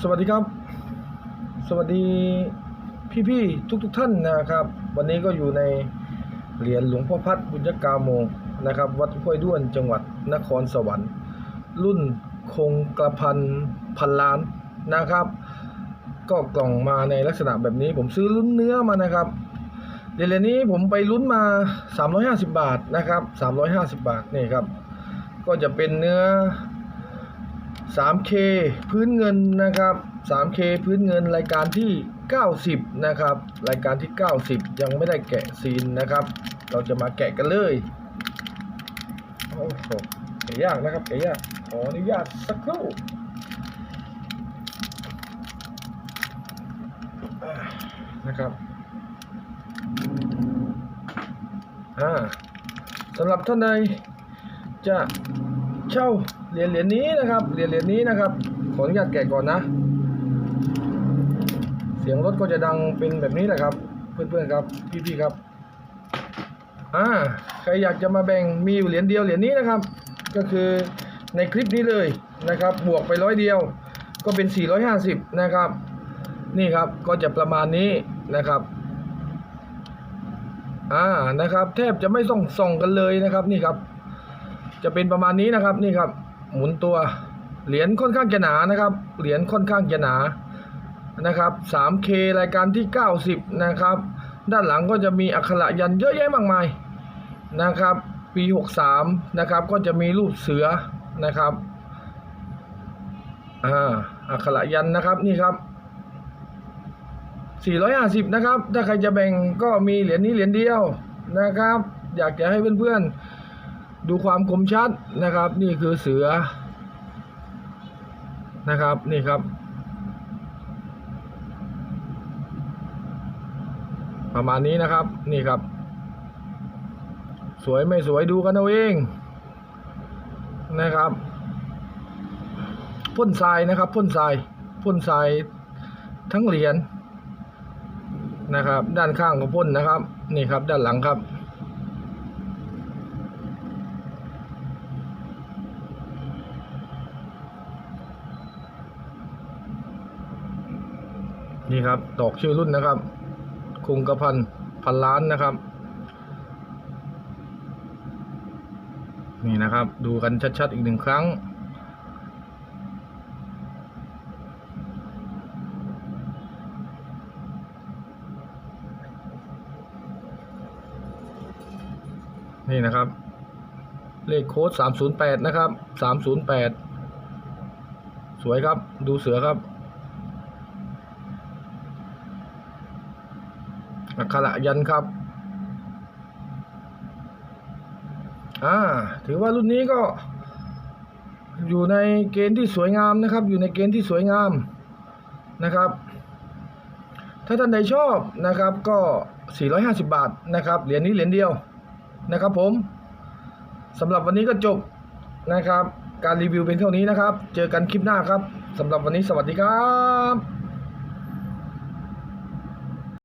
สวัสดีครับ สวัสดีพี่ๆทุกๆทท่านนะครับ วันนี้ก็อยู่ในเหรียญหลวงพ่อพัดบุญยกาโมนะครับ วัดห้วยด้วนจังหวัดนครสวรรค์ รุ่นคงกระพันพันล้านนะครับ ก็กล่องมาในลักษณะแบบนี้ผมซื้อลุ้นเนื้อมานะครับเหรียญนี้ผมไปลุ้นมา 350 บาทนะครับ 350 บาทนี่ครับ ก็จะเป็นเนื้อ 3K พื้นเงินนะครับ 3K พื้นเงินรายการที่ 90 นะครับ รายการที่ 90 ยังไม่ได้แกะซีนนะครับ เราจะมาแกะกันเลยโอ้โหแกะยากนะครับแกะยากขออนุญาตสักครู่นะครับอ่าสำหรับท่านใดจะ เช่าเหรียญเหรียญนี้นะครับเหรียญเหรียญนี้นะครับขออนุญาตแกะก่อนนะ เสียงรถก็จะดังเป็นแบบนี้แหละครับ เพื่อนๆครับพี่ๆครับอ่าใครอยากจะมาแบ่งมีอยู่เหรียญเดียวเหรียญนี้นะครับ ก็คือในคลิปนี้เลยนะครับ บวกไปร้อยเดียว ก็เป็น 450 นะครับ นี่ครับก็จะประมาณนี้นะครับอ่านะครับ แทบจะไม่ส่องส่องกันเลยนะครับนี่ครับ จะเป็นประมาณนี้นะครับนี่ครับ หมุนตัวเหรียญค่อนข้างจะหนานะครับ เหรียญค่อนข้างจะหนานะครับ 3K รายการที่ 90 นะครับ ด้านหลังก็จะมีอักขระยันเยอะแยะมากมายนะครับ ปี 63 นะครับก็จะมีรูปเสือนะครับอ่าอักขระยันนะครับนี่ครับ 450 นะครับ ถ้าใครจะแบ่งก็มีเหรียญนี้เหรียญเดียวนะครับ อยากจะให้เพื่อนๆ ดูความคมชัดนะครับ นี่คือเสือนะครับนี่ครับ ประมาณนี้นะครับนี่ครับ สวยไม่สวยดูกันเอาเองนะครับพ่นทรายนะครับพ่นทรายพ่นทรายทั้งเหรียญนะครับ ด้านข้างก็พ่นนะครับ นี่ครับด้านหลังครับ นี่ครับตอกชื่อรุ่นนะครับ คุงกระพันพันล้านนะครับ นี่นะครับ ดูกันชัดๆอีกหนึ่งครั้ง นี่นะครับ เลขโค้ด 308 นะครับ 308 สวยครับ ดูเสือครับ อักขระยันครับ อ่า ถือว่ารุ่นนี้ก็ อยู่ในเกณฑ์ที่สวยงามนะครับ อยู่ในเกณฑ์ที่สวยงามนะครับ ถ้าท่านใดชอบนะครับก็ 450 บาทนะครับ เหรียญนี้เหรียญเดียวนะครับผมสำหรับวันนี้ก็จบนะครับ การรีวิวเป็นเท่านี้นะครับ เจอกันคลิปหน้าครับสำหรับวันนี้สวัสดีครับ